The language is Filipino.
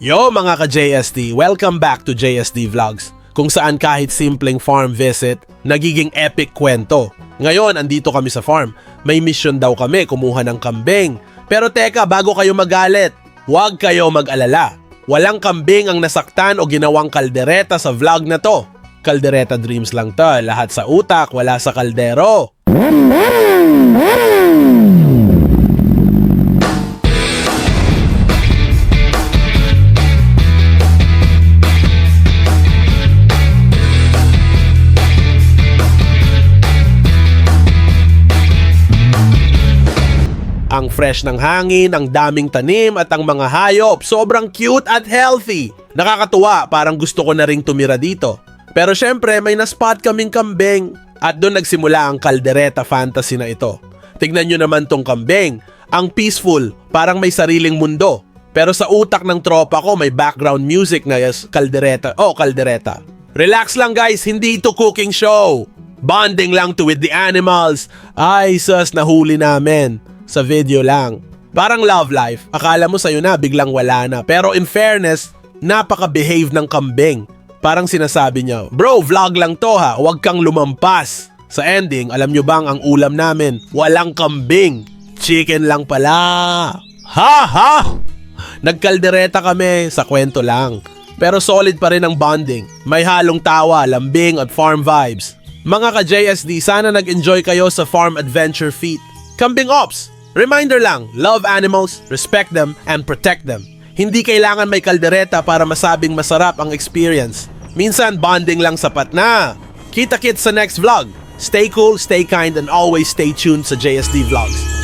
Yo mga ka-JSD, welcome back to JSD Vlogs kung saan kahit simpleng farm visit, nagiging epic kwento. Ngayon, andito kami sa farm. May mission daw kami, kumuha ng kambing. Pero teka, bago kayo magalit, huwag kayo mag-alala. Walang kambing ang nasaktan o ginawang kaldereta sa vlog na to. Kaldereta dreams lang to, lahat sa utak, wala sa kaldero. Ang fresh ng hangin, ang daming tanim at ang mga hayop, sobrang cute at healthy. Nakakatuwa, parang gusto ko na ring tumira dito. Pero syempre, may na-spot kaming kambing. At doon nagsimula ang kaldereta fantasy na ito. Tignan nyo naman tong kambing. Ang peaceful, parang may sariling mundo. Pero sa utak ng tropa ko, may background music na yes, kaldereta. Oh, kaldereta. Relax lang guys, hindi ito cooking show. Bonding lang to with the animals. Ay, sus, nahuli namin. Sa video lang. Parang love life. Akala mo sa'yo na, biglang wala na. Pero in fairness, napaka-behave ng kambing. Parang sinasabi niya, Bro, vlog lang to ha, huwag kang lumampas. Sa ending, alam nyo bang ang ulam namin? Walang kambing. Chicken lang pala. Ha ha! Nagkaldereta kami sa kwento lang. Pero solid pa rin ang bonding. May halong tawa, lambing at farm vibes. Mga ka-JSD, sana nag-enjoy kayo sa Farm Adventure Feet. Kambing Ops! Reminder lang, love animals, respect them, and protect them. Hindi kailangan may kaldereta para masabing masarap ang experience. Minsan, bonding lang sapat na. Kita-kits sa next vlog. Stay cool, stay kind, and always stay tuned sa JSD Vlogs.